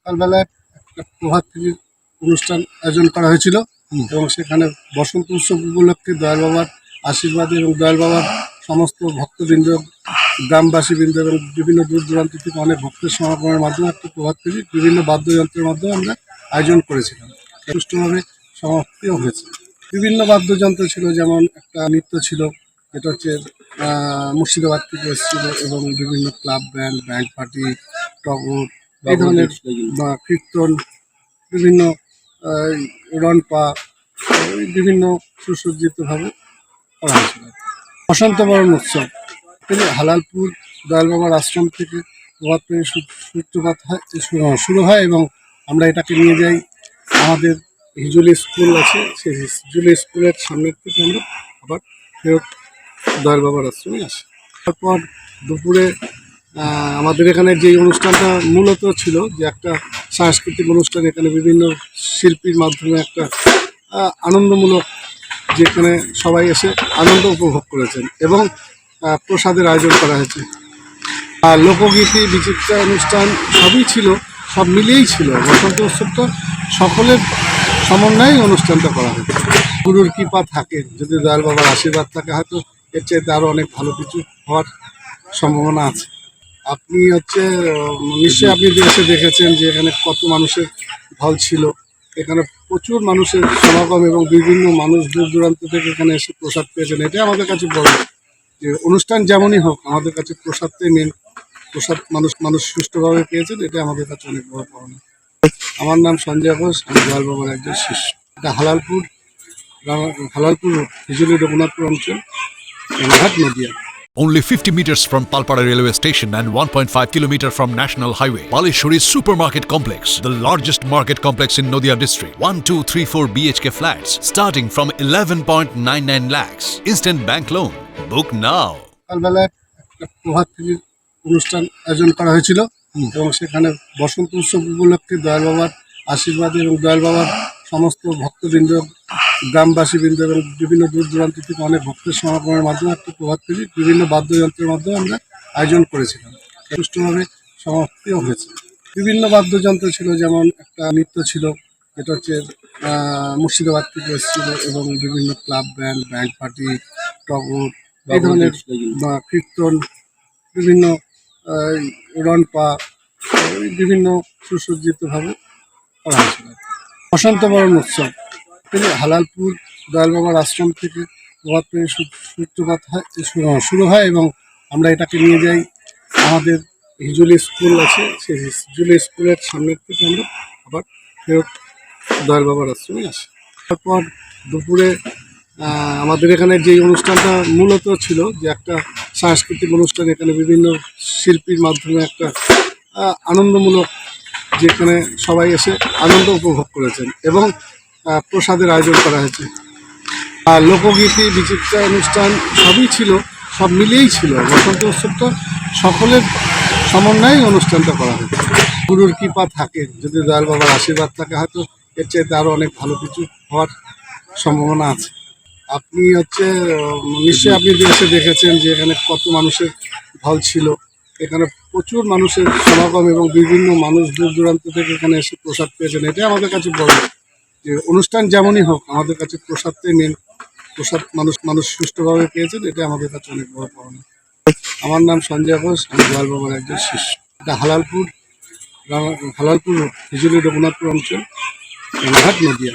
সকালবেলায় একটা প্রভাত ফেরির অনুষ্ঠান আয়োজন করা হয়েছিল এবং সেখানে বসন্ত উৎসব উপলক্ষে দয়াল বাবার আশীর্বাদে এবং দয়াল বাবার সমস্ত ভক্তবৃন্দ গ্রামবাসী বৃন্দ এবং বিভিন্ন দূর দূরান্ত থেকে অনেক ভক্তের সমাগমের মাধ্যমে একটা প্রভাত ফেরি বিভিন্ন বাদ্যযন্ত্রের মাধ্যমে আমরা আয়োজন করেছিলাম। সুষ্ঠুভাবে সমাপ্তিও হয়েছে। বিভিন্ন বাদ্যযন্ত্র ছিল যেমন একটা নৃত্য ছিল যেটা হচ্ছে মুর্শিদাবাদ থেকে এসেছিল এবং বিভিন্ন ক্লাব ব্যান্ড ব্যান্ড পার্টি টগর এই ধরনের বা কীর্তন বিভিন্ন রনপা বিভিন্ন সুসজ্জিতভাবে করা হয়েছিল বসন্ত বরণ উৎসব। তিনি হালালপুর দয়াল বাবার আশ্রম থেকে প্রভাত পেয়ে সূত্রপাত হয় শুরু হয় এবং আমরা এটাকে নিয়ে যাই। আমাদের হিজুলি স্কুল আছে সেই হিজুলি স্কুলের সামনের থেকে আমরা আবার ফেরত দয়াল বাবার আশ্রমে আসি। তারপর দুপুরে আমাদের এখানে যে অনুষ্ঠানটা মূলত ছিল যে একটা সাংস্কৃতিক অনুষ্ঠান, এখানে বিভিন্ন শিল্পীর মাধ্যমে একটা আনন্দমূলক যেখানে সবাই এসে আনন্দ উপভোগ করেছেন এবং প্রসাদের আয়োজন করা হয়েছে। আর লোকগীতি, বিচিত্রা অনুষ্ঠান সবই ছিল, সব মিলিয়েই ছিল। বসন্ত উৎসবটা সকলের সমন্বয়ে অনুষ্ঠানটা করা হয়েছে। গুরুর কৃপা থাকে, যদি দয়াল বাবার আশীর্বাদ থাকে, হয়তো এর চাইতে আরও অনেক ভালো কিছু হওয়ার সম্ভাবনা আছে। আপনি হচ্ছে, নিশ্চয়ই আপনি এসে দেখেছেন যে এখানে কত মানুষের ঢল ছিল। এখানে প্রচুর মানুষের সমাগম এবং বিভিন্ন মানুষ দূর দূরান্ত থেকে এখানে এসে প্রসাদ পেয়েছেন। এটাই আমাদের কাছে বড় যে অনুষ্ঠান যেমনই হোক, আমাদের কাছে প্রসাদটাই মেন প্রসাদ মানুষ মানুষ সুষ্ঠুভাবে পেয়েছেন এটা আমাদের কাছে অনেক বড় পাওনা। আমার নাম সঞ্জয় ঘোষ, আমি দয়াল বাবার একজন শিষ্য। এটা হালালপুর হালালপুর, হিজুলি রঘুনাথপুর অঞ্চল Nadia. Only 50 meters from Palpara railway station and 1.5 kilometer from National Highway. Palishuri Supermarket Complex, the largest market complex in Noida district. 1, 2, 3, 4 BHK flats starting from 11.99 lakhs. Instant bank loan. Book now. অনুষ্ঠান আয়োজন করা হয়েছিল এবং সেখানে বসন্ত উৎসব উপলক্ষে দয়াল বাবার আশীর্বাদে এবং দয়াল বাবার সমস্ত ভক্তবৃন্দ গ্রামবাসী বৃন্দ এবং বিভিন্ন দূর দূরান্ত থেকে অনেক ভক্তের সমাগমের মাধ্যমে একটা প্রভাব ফেলি বিভিন্ন বাদ্যযন্ত্রের মাধ্যমে আমরা আয়োজন করেছিলাম। সুষ্ঠুভাবে সমাপ্তিও হয়েছে। বিভিন্ন বাদ্যযন্ত্র ছিল যেমন একটা নৃত্য ছিল যেটা হচ্ছে মুর্শিদাবাদ থেকে এসেছিল এবং বিভিন্ন ক্লাব ব্যান্ড ব্যান্ড পার্টি টগর এই ধরনের বা কীর্তন বিভিন্ন রনপা বিভিন্ন সুসজ্জিতভাবে করা হয়েছিল। বসন্ত বরণ উৎসব তিনি হালালপুর দয়াল বাবার আশ্রম থেকে প্রভাত সূত্রপাত হয় শুরু হয় এবং আমরা এটাকে নিয়ে যাই। আমাদের হিজুলি স্কুল আছে, সেই হিজুলি স্কুলের সামনের থেকে আমরা আবার ফেরত দয়াল বাবার আশ্রমে আসি। তারপর দুপুরে আমাদের এখানে যে অনুষ্ঠানটা মূলত ছিল যে একটা সাংস্কৃতিক অনুষ্ঠান, এখানে বিভিন্ন শিল্পীর মাধ্যমে একটা আনন্দমূলক যেখানে সবাই এসে আনন্দ উপভোগ করেছেন এবং প্রসাদের আয়োজন করা হয়েছে। আর লোকগীতি, বিচিত্রা অনুষ্ঠান সবই ছিল, সব মিলিয়েই ছিল। বসন্ত উৎসবটা সকলের সমন্বয়ে অনুষ্ঠানটা করা হয়েছে। গুরুর কৃপা থাকে, যদি দয়াল বাবার আশীর্বাদ থাকে, হয়তো এর চাইতে আরও অনেক ভালো কিছু হওয়ার সম্ভাবনা আছে। আপনি হচ্ছে, নিশ্চয়ই আপনি এসে দেখেছেন যে এখানে কত মানুষের ঢল ছিল। এখানে প্রচুর মানুষের সমাগম এবং বিভিন্ন মানুষ দূর দূরান্ত থেকে এখানে এসে প্রসাদ পেয়েছেন। এটাই আমাদের কাছে বড়। যে অনুষ্ঠান যেমনই হোক, আমাদের কাছে প্রসাদটাই মেন প্রসাদ মানুষ মানুষ সুষ্ঠুভাবে পেয়েছেন, এটা আমাদের কাছে অনেক বড় পাওনা আমার নাম সঞ্জয় ঘোষ, আমি জয়াল বাবার একজন শিষ্য। এটা হালালপুর হালালপুর হিজুলি রঘুনাথপুর অঞ্চল ঘাট নদিয়া।